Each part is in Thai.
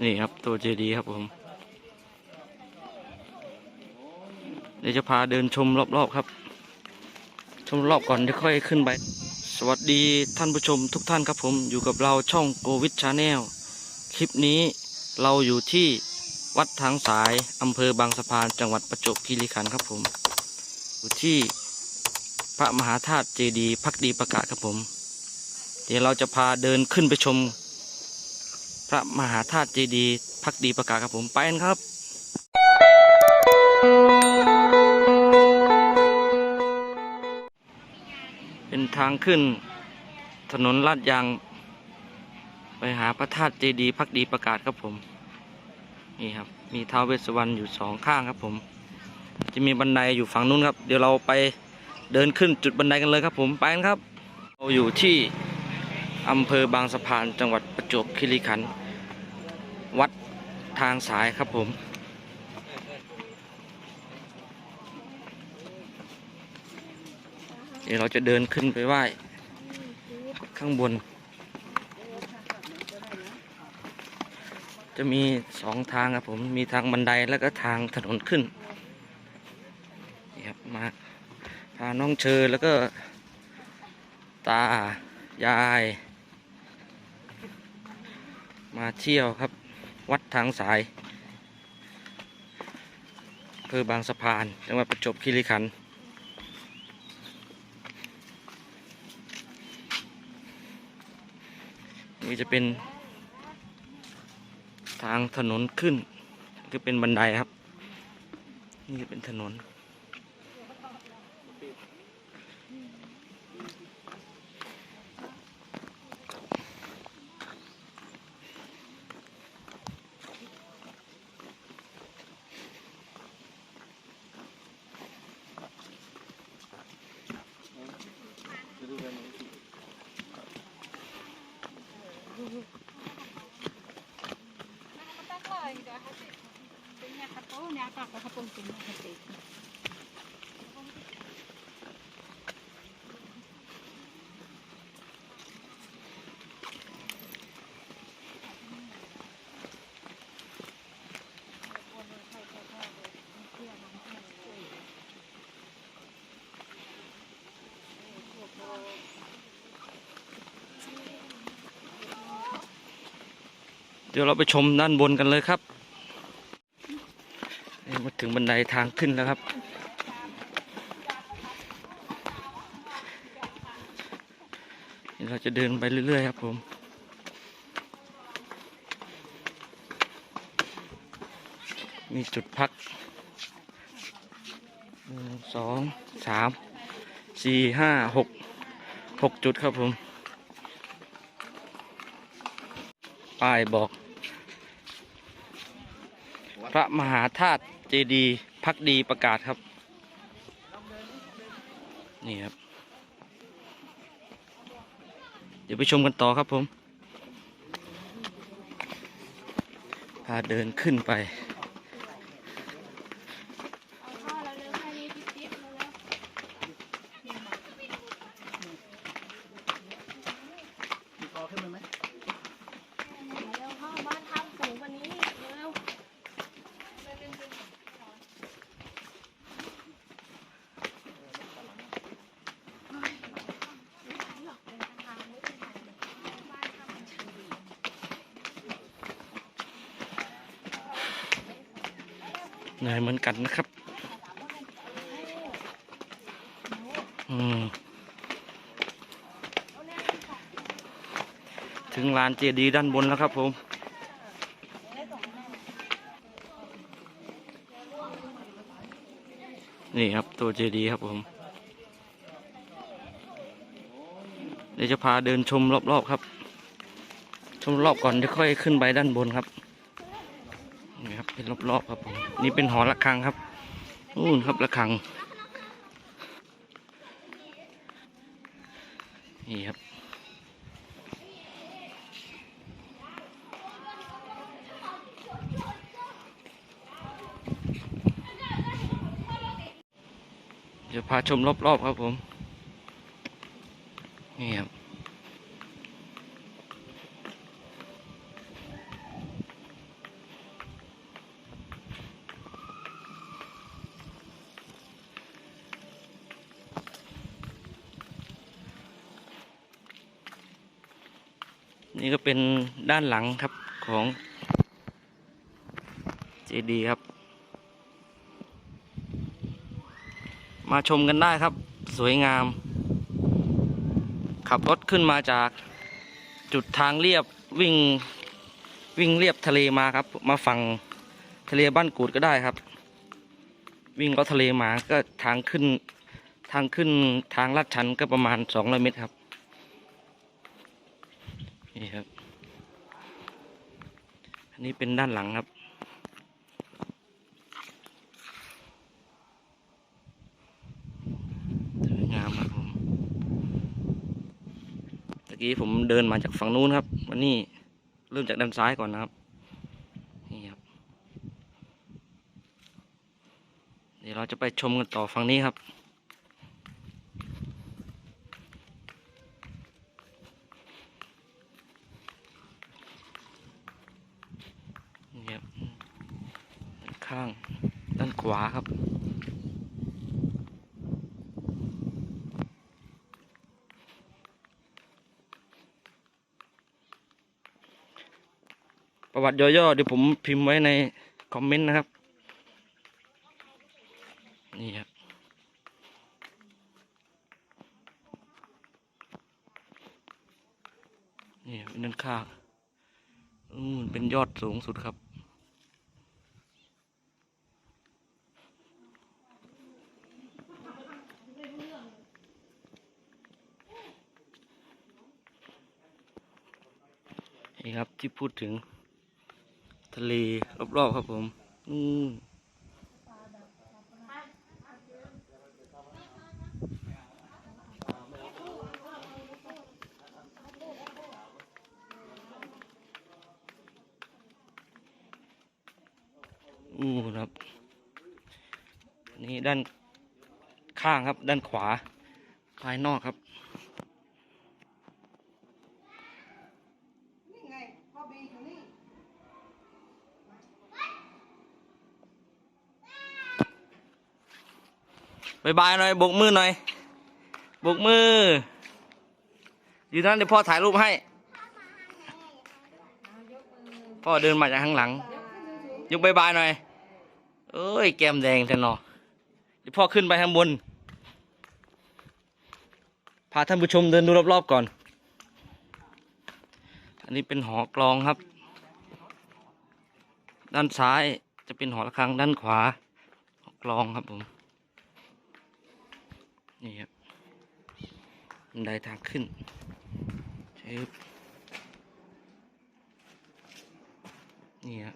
นี่ครับตัวเจดีครับผม เดี๋ยวจะพาเดินชมรอบๆครับ ชมรอบก่อนเดี๋ยวค่อยขึ้นไป สวัสดีท่านผู้ชมทุกท่านครับผมอยู่กับเราช่องโกวิดชาแนลคลิปนี้เราอยู่ที่วัดทางสายอำเภอบางสะพานจังหวัดประจวบคีรีขันธ์ครับผม อยู่ที่พระมหาธาตุเจดีย์พักดีประกาศครับผม เดี๋ยวเราจะพาเดินขึ้นไปชม ระมหาธาตุเจดีย์พักดีประกาศครับผมไปกันครับ เป็นทางขึ้นถนนลาดยาง ไปหาพระธาตุเจดีย์พักดีประกาศครับผม นี่ครับ มีท้าวเวสสวรรณอยู่สองข้างครับผม จะมีบันไดอยู่ฝั่งนู้นครับ เดี๋ยวเราไปเดินขึ้นจุดบันไดกันเลยครับผมไปกันครับ เราอยู่ที่อำเภอบางสะพานจังหวัดประจวบคีรีขันธ์ วัดทางสายครับผม เดี๋ยวเราจะเดินขึ้นไปไหว้ ข้างบน จะมีสองทางครับผม มีทางบันไดแล้วก็ทางถนนขึ้นนี่ครับมาพาน้องเชอแล้วก็ ตา ยาย มาเที่ยวครับ วัดทางสายอำเภอบางสะพาน จังหวัดประจวบคีรีขันธ์นี่จะเป็นทางถนนขึ้นก็เป็นบันไดครับ นี่จะเป็นถนน เดี๋ยวเราไปชมด้านบนกันเลยครับ มาถึงบันไดทางขึ้นแล้วครับ เราจะเดินไปเรื่อยๆครับผมมีจุดพักหนึ่งสองสามสี่ห้าหกหกจุดครับผม ป้ายบอก พระมหาธาตุ เจดีพักดีประกาศครับ นี่ครับ เดี๋ยวไปชมกันต่อครับผม พาเดินขึ้นไป เหนื่อยเหมือนกันนะครับ อืม ถึงลานเจดีย์ด้านบนแล้วครับผมนี่ครับตัวเจดีย์ครับผม เดี๋ยวจะพาเดินชมรอบๆครับ ชมรอบก่อนเดี๋ยวค่อยขึ้นไปด้านบนครับ รับเป็นรอบๆครับผมนี่เป็นหอระฆังครับนู่นครับระฆัง นี่ครับเดี๋ยวพาชมรอบๆครับผม นี่ก็เป็นด้านหลังครับของเจดีครับ มาชมกันได้ครับ สวยงาม ขับรถขึ้นมาจากจุดทางเรียบวิ่งวิ่งเรียบทะเลมาครับ มาฝั่งทะเลบ้านกูดก็ได้ครับ วิ่งก็ทะเลมาก็ทางขึ้นทางขึ้นทางลาดชันก็ประมาณสองร้อยเมตรครับ นี่ครับ อันนี้เป็นด้านหลังครับ สวยงามครับผมตะกี้ผมเดินมาจากฝั่งนู้นครับ วันนี้เริ่มจากด้านซ้ายก่อนนะครับ นี่ครับ เดี๋ยวเราจะไปชมกันต่อฝั่งนี้ครับ นี่ครับด้านข้าง ด้านขวาครับ ประวัติย่อๆเดี๋ยวผมพิมพ์ไว้ในคอมเมนต์นะครับ นี่ครับนี่เป็นด้านข้างอืมเป็นยอดสูงสุดครับ นี่ครับที่พูดถึง ทะเลรอบๆครับผมอืมอู้ครับ นี่ด้านข้างครับด้านขวา ภายนอกครับ นี่ไงพ่อบีอยู่นี่ บายบายหน่อยบกมือหน่อยบกมือ อยู่นั่นเดี๋ยวพ่อถ่ายรูปให้ พ่อเดินมาจากข้างหลัง ยกบายบายหน่อย เอ้ย แก้มแดงแทนเนอเดี๋ยวพ่อขึ้นไปข้างบน พาท่านผู้ชมเดินดูรอบๆก่อน อันนี้เป็นหอกลองครับ ด้านซ้ายจะเป็นหอระฆังด้านขวาหอกลองครับผม นี่ครับบันไดทางขึ้นชึบนี่ฮะ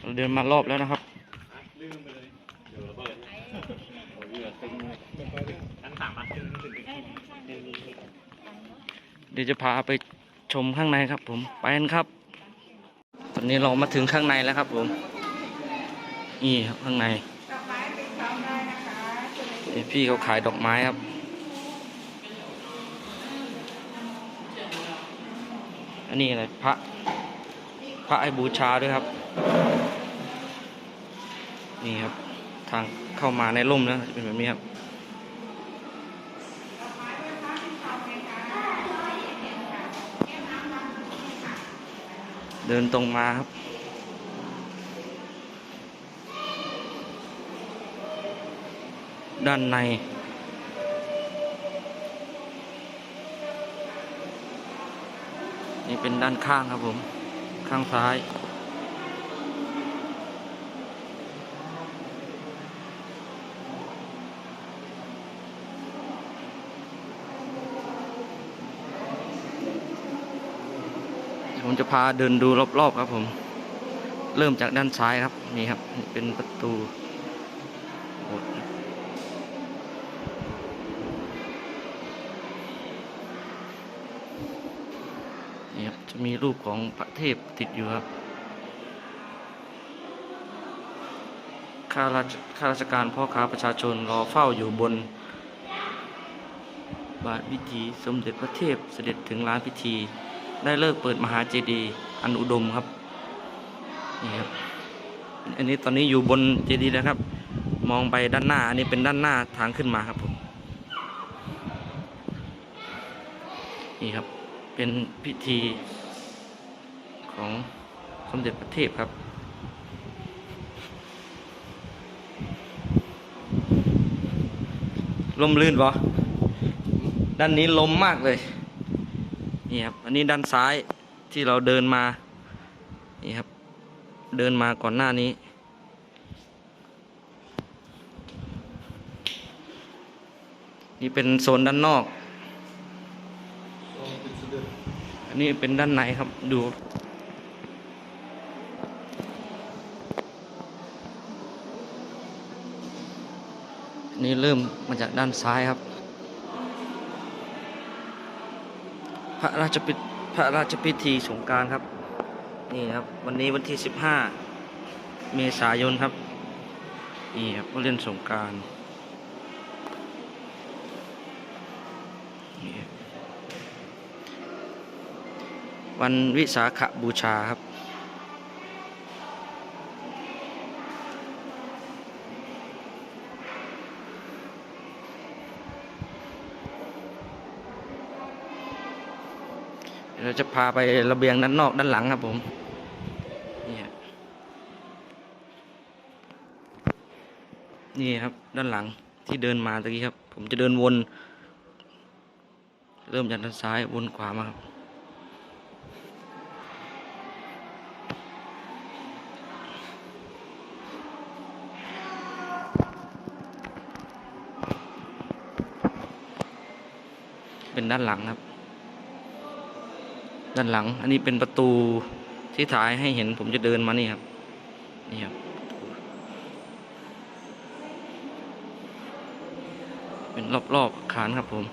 เราเดินมารอบแล้วนะครับ เดี๋ยวจะพาไปชมข้างในครับ ผมไปกันครับ ตอนนี้เรามาถึงข้างในแล้วครับ ผมนี่ครับข้างในนี่พี่เขาขายดอกไม้ครับอันนี้อะไรพระพระไอบูชาด้วยครับ นี่ครับ ทางเข้ามาในร่มนะจะเป็นแบบนี้ครับ เดินตรงมาครับ ด้านใน นี่เป็นด้านข้างครับผม ข้างซ้าย ผมจะพาเดินดูรอบๆครับผม เริ่มจากด้านซ้ายครับ นี่ครับ เป็นประตูนี่ครับ จะมีรูปของพระเทพติดอยู่ครับข้าราชข้าราชการพ่อค้าประชาชนรอเฝ้าอยู่บน บาทพิธีสมเด็จพระเทพเสด็จถึงลานพิธี ได้เลิกเปิดมหาเจดีย์อันอุดมครับนี่ครับอันนี้ตอนนี้อยู่บนเจดีย์นะครับ มองไปด้านหน้า อันนี้เป็นด้านหน้าทางขึ้นมาครับผมนี่ครับเป็นพิธีของสมเด็จพระเทพครับลมลื่นปะด้านนี้ลมมากเลย นี่ครับอันนี้ด้านซ้ายที่เราเดินมานี่ครับ เดินมาก่อนหน้านี้ นี่เป็นโซนด้านนอก อันนี้เป็นด้านในครับดูนนี้เริ่มมาจากด้านซ้ายครับ พระราชพิพระราชพิธีสงการครับ นี่ครับ วันนี้วันที่สิบห้าเมษายนครับ นี่ครับก็เล่นสงการนี่วันวิสาขบูชาครับ เราจะพาไประเบียงด้านนอกด้านหลังครับผมนี่นี่ครับด้านหลังที่เดินมาตะกี้ครับ ผมจะเดินวน เริ่มจากด้านซ้ายวนขวามาครับเป็นด้านหลังครับ ด้านหลัง อันนี้เป็นประตูที่ถ่ายให้เห็นผมจะเดินมานี่ครับ นี่ครับ เป็นรอบๆอาคารครับผม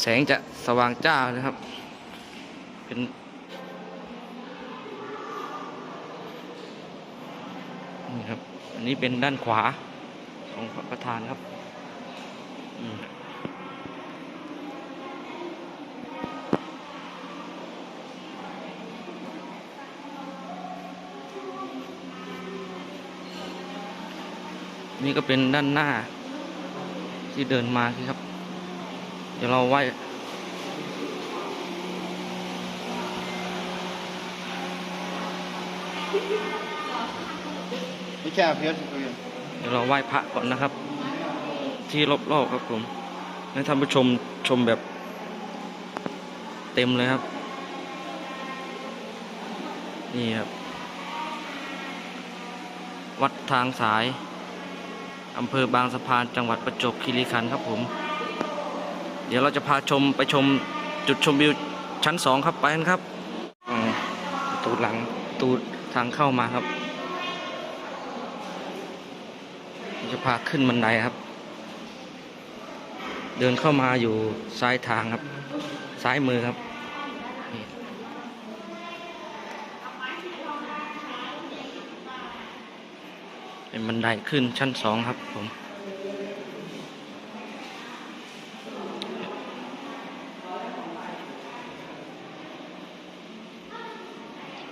แสงจะสว่างจ้าเลยครับ เป็น นี่ครับ อันนี้เป็นด้านขวาของพระประธานครับ นี่ก็เป็นด้านหน้า ที่เดินมาครับ เดี๋ยวเราไหว้ไม่ใช่เพียรคุยเดี๋ยวเราไหว้พระก่อนนะครับ ที่รอบๆครับผมให้ท่านผู้ชมชมแบบเต็มเลยครับ นี่ครับ วัดทางสายอำเภอบางสะพานจังหวัดประจวบคีรีขันธ์ครับผม เดี๋ยวเราจะพาชมไปชมจุดชมวิวชั้นสองครับไปกันครับประตูหลังตูทางเข้ามาครับ จะพาขึ้นบันไดครับ เดินเข้ามาอยู่ซ้ายทางครับ ซ้ายมือครับ เป็นบันไดขึ้นชั้นสองครับผม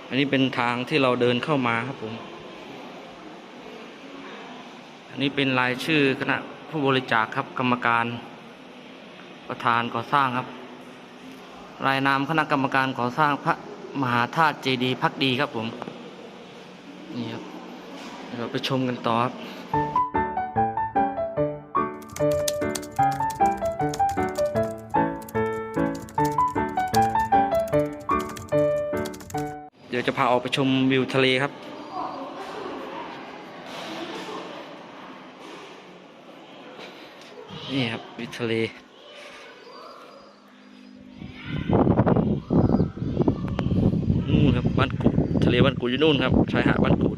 อันนี้เป็นทางที่เราเดินเข้ามาครับผม อันนี้เป็นรายชื่อคณะผู้บริจาคครับกรรมการ ประธานก่อสร้างครับ รายนามคณะกรรมการก่อสร้างพระมหาธาตุเจดีย์พักดีครับผม นี่ครับเดี๋ยวเราไปชมกันต่อครับเดี๋ยวจะพาออกไปชมวิวทะเลครับนี่ครับวิวทะเลนู่นครับบ้านกูดทะเลบ้านกูด อยู่นู่นครับชายหาดบ้านกูด